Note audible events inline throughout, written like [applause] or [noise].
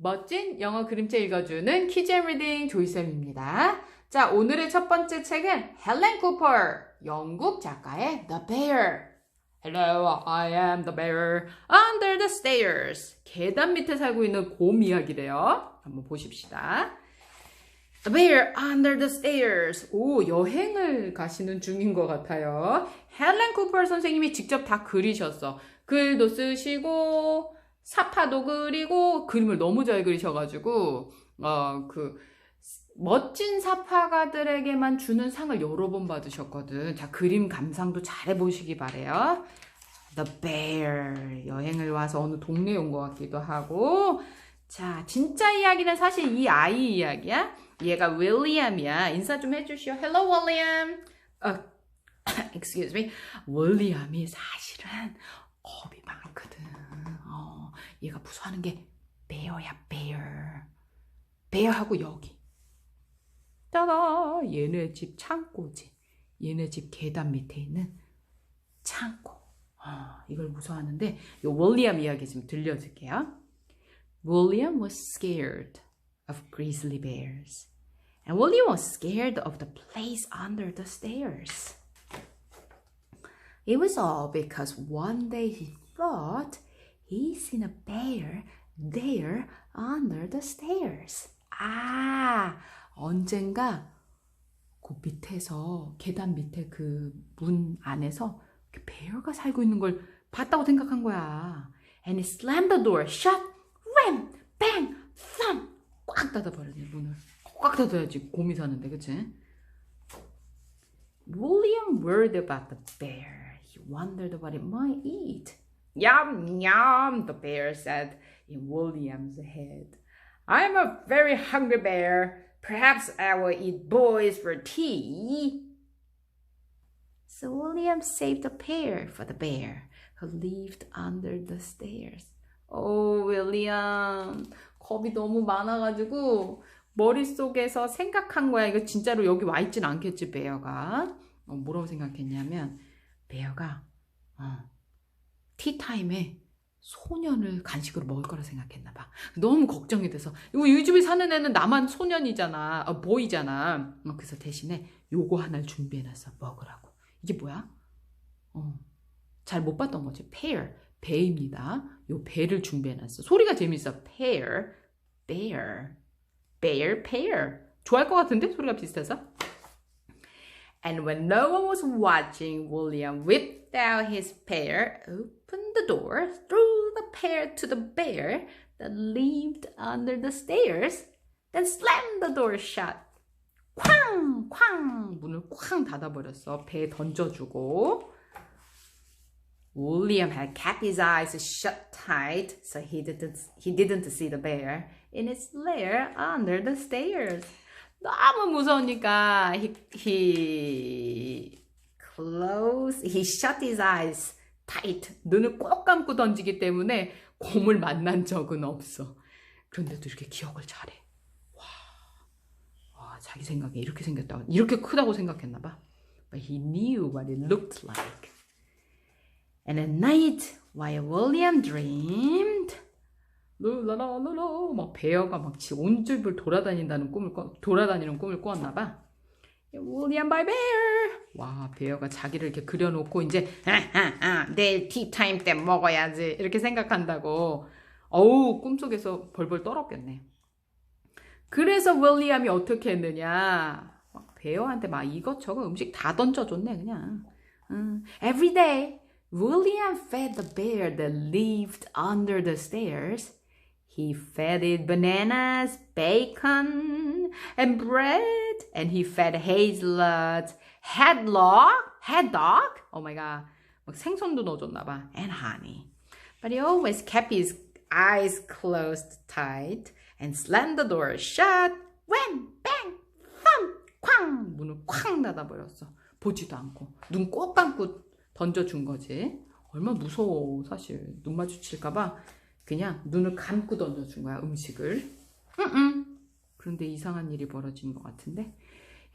멋진 영어 그림책 읽어주는 키즈 앤 리딩 조이쌤입니다. 자, 오늘의 첫 번째 책은 헬렌 쿠퍼, 영국 작가의 The Bear. Hello, I am the bear under the stairs. 계단 밑에 살고 있는 곰 이야기래요. 한번 보십시다. The bear under the stairs. 오, 여행을 가시는 중인 것 같아요. 헬렌 쿠퍼 선생님이 직접 다 그리셨어. 글도 쓰시고, 사파도 그리고, 그림을 너무 잘 그리셔가지고, 어, 그, 멋진 사파가들에게만 주는 상을 여러 번 받으셨거든. 자, 그림 감상도 잘 해보시기 바래요. The Bear. 여행을 와서 어느 동네에 온 것 같기도 하고. 자, 진짜 이야기는 사실 이 아이 이야기야. 얘가 윌리엄이야. 인사 좀 해주시오. Hello, William. 어, [coughs] excuse me. 윌리엄이 사실은 겁이. 어, 얘가 무서워하는 게 베어야, 베어. 베어하고 여기. 따다! 얘네 집 창고지. 얘네 집 계단 밑에 있는 창고. 아, 이걸 무서워하는데, 요 윌리엄 이야기 좀 들려줄게요. William was scared of grizzly bears. And William was scared of the place under the stairs. It was all because one day he thought he seen a bear there under the stairs. 아, 언젠가 그 밑에서 계단 밑에 그 문 안에서 그 베어가 살고 있는 걸 봤다고 생각한 거야. And he slammed the door shut, ram, bang, thump. 꽉 닫아버렸네 문을. 꽉 닫아야지 곰이 사는데 그치? William worried about the bear. He wondered what it might eat. Yum, yum, the bear said in William's head. I'm a very hungry bear. Perhaps I will eat boys for tea. So William saved a pear for the bear who lived under the stairs. 오, 윌리엄. 겁이 너무 많아가지고 머릿속에서 생각한 거야. 이거 진짜로 여기 와 있진 않겠지, 베어가. 어, 뭐라고 생각했냐면, 베어가, 어, 티타임에 소년을 간식으로 먹을 거라 생각했나 봐. 너무 걱정이 돼서 이 집에 사는 애는 나만 소년이잖아, 어, 보이잖아. 어, 그래서 대신에 요거 하나를 준비해놨어 먹으라고. 이게 뭐야? 어, 잘 못 봤던 거지. pear, 배입니다. 요 배를 준비해놨어. 소리가 재밌어. pear, bear, bear, pear. 좋아할 것 같은데 소리가 비슷해서. And when no one was watching, William whipped out his pear, opened the door, threw the pear to the bear that lived under the stairs, then slammed the door shut. 쾅! 쾅! 문을 쾅 닫아버렸어. 배에 던져주고. William had kept his eyes shut tight, so he didn't, he didn't see the bear in its lair under the stairs. 너무 무서우니까 he, he closed, he shut his eyes tight. 눈을 꼭 감고 던지기 때문에 곰을 만난 적은 없어. 그런데도 이렇게 기억을 잘해. 와, 와 자기 생각에 이렇게 생겼다고, 이렇게 크다고 생각했나 봐. But he knew what it looked like. And at night, while William dreamed, 룰라라라라 막 베어가 막온 집을 돌아다닌다는 꿈을 꿔, 돌아다니는 꿈을 꿨나 봐. William. 와 베어가 자기를 이렇게 그려놓고 이제 하하하 내일 티타임 때 먹어야지 이렇게 생각한다고. 어우 꿈속에서 벌벌 떨었겠네. 그래서 윌리엄이 어떻게 했느냐? 막 베어한테 막 이것저것 음식 다 던져줬네 그냥. 음, every day. William fed the bear that lived under the stairs. He fed it bananas, bacon, and bread, and he fed hazelnuts, hadlock, haddock. Oh my god, 막 생선도 넣어줬나 봐, and honey. But he always kept his eyes closed tight and slammed the door shut. Wham, bang, thump, 쾅 문을 쾅 닫아버렸어. 보지도 않고 눈 꼭 감고 던져준 거지. 얼마 나 무서워 사실 눈 마주칠까봐 그냥 눈을 감고 던져준 거야 음식을. 음 그런데 이상한 일이 벌어진 것 같은데.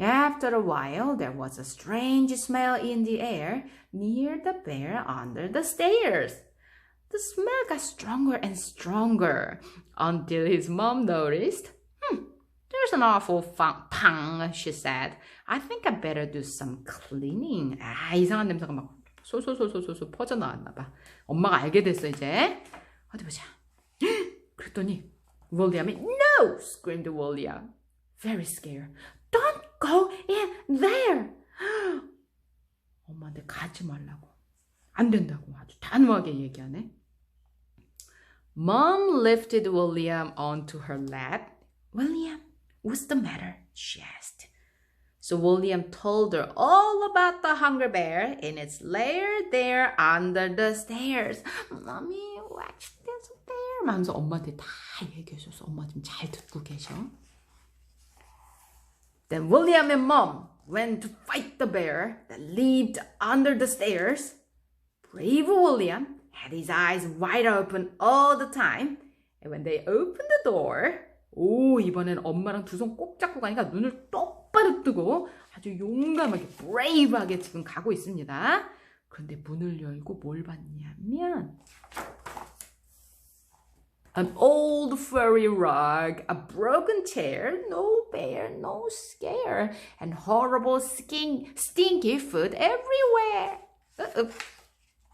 After a while, there was a strange smell in the air near the bear under the stairs. The smell got stronger and stronger until his mom noticed. Hmm, there's an awful pang, she said. I think I better do some cleaning. 아, 이상한 냄새가 막 솔솔솔솔솔 퍼져나왔나 봐. 엄마가 알게 됐어, 이제. 어디 보자. [gasps] 그랬더니 윌리엄이 No! screamed William. Very scared. Don't go in there! [gasps] 엄마한테 가지 말라고. 안 된다고 아주 단호하게 얘기하네. Mom lifted William onto her lap. William, what's the matter? she asked. So William told her all about the hunger bear in its lair there under the stairs. Mommy, watch this bear. 하면서 엄마한테 다 얘기해줘서 엄마 좀 잘 듣고 계셔. Then William and Mom went to fight the bear that lived under the stairs. Brave William had his eyes wide open all the time. And when they opened the door, 오, 이번엔 엄마랑 두 손 꼭 잡고 가니까 눈을 똑바로 뜨고 아주 용감하게, brave하게 지금 가고 있습니다. 그런데 문을 열고 뭘 봤냐면, An old furry rug, a broken chair, no bear, no scare, and horrible skin, stinky food everywhere. 으, 으.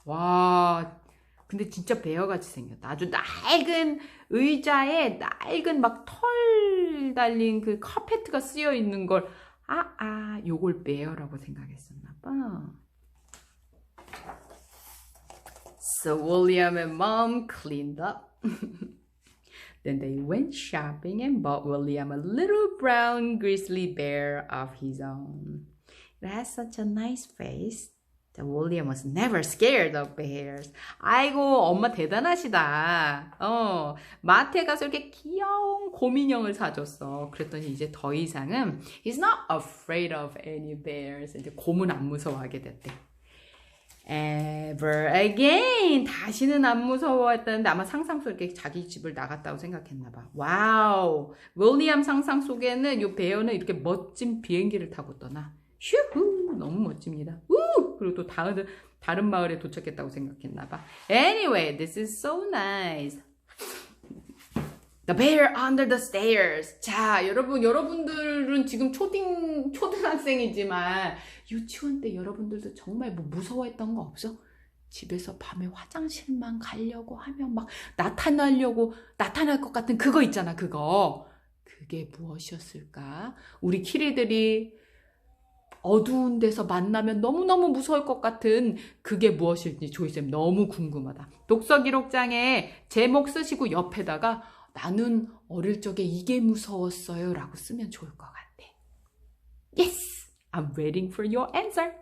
와, 근데 진짜 베어같이 생겼다. 아주 낡은 의자에 낡은 막 털 달린 그 카페트가 쓰여 있는 걸, 아, 아, 요걸 베어라고 생각했었나 봐. So William and Mom cleaned up. then they went shopping and bought William a little brown grizzly bear of his own. It has such a nice face. that William was never scared of bears. 아이고, 엄마 대단하시다. 어, 마트에 가서 이렇게 귀여운 곰인형을 사줬어. 그랬더니 이제 더 이상은 he's not afraid of any bears. 이제 곰은 안 무서워하게 됐대. Ever again. 다시는 안 무서워했다는데 아마 상상 속에 자기 집을 나갔다고 생각했나 봐. 와우. 윌리엄 상상 속에는 이 베어는 이렇게 멋진 비행기를 타고 떠나. 휴후 너무 멋집니다. 우! 그리고 또 다른 다른 마을에 도착했다고 생각했나 봐. Anyway, this is so nice. The bear under the stairs. 자, 여러분, 여러분들은 지금 초딩, 초등학생이지만, 유치원 때 여러분들도 정말 뭐 무서워했던 거 없어? 집에서 밤에 화장실만 가려고 하면 막 나타나려고, 나타날 것 같은 그거 있잖아, 그거. 그게 무엇이었을까? 우리 키리들이 어두운 데서 만나면 너무너무 무서울 것 같은 그게 무엇일지 조이쌤 너무 궁금하다. 독서 기록장에 제목 쓰시고 옆에다가 나는 어릴 적에 이게 무서웠어요 라고 쓰면 좋을 것 같아. Yes! I'm waiting for your answer.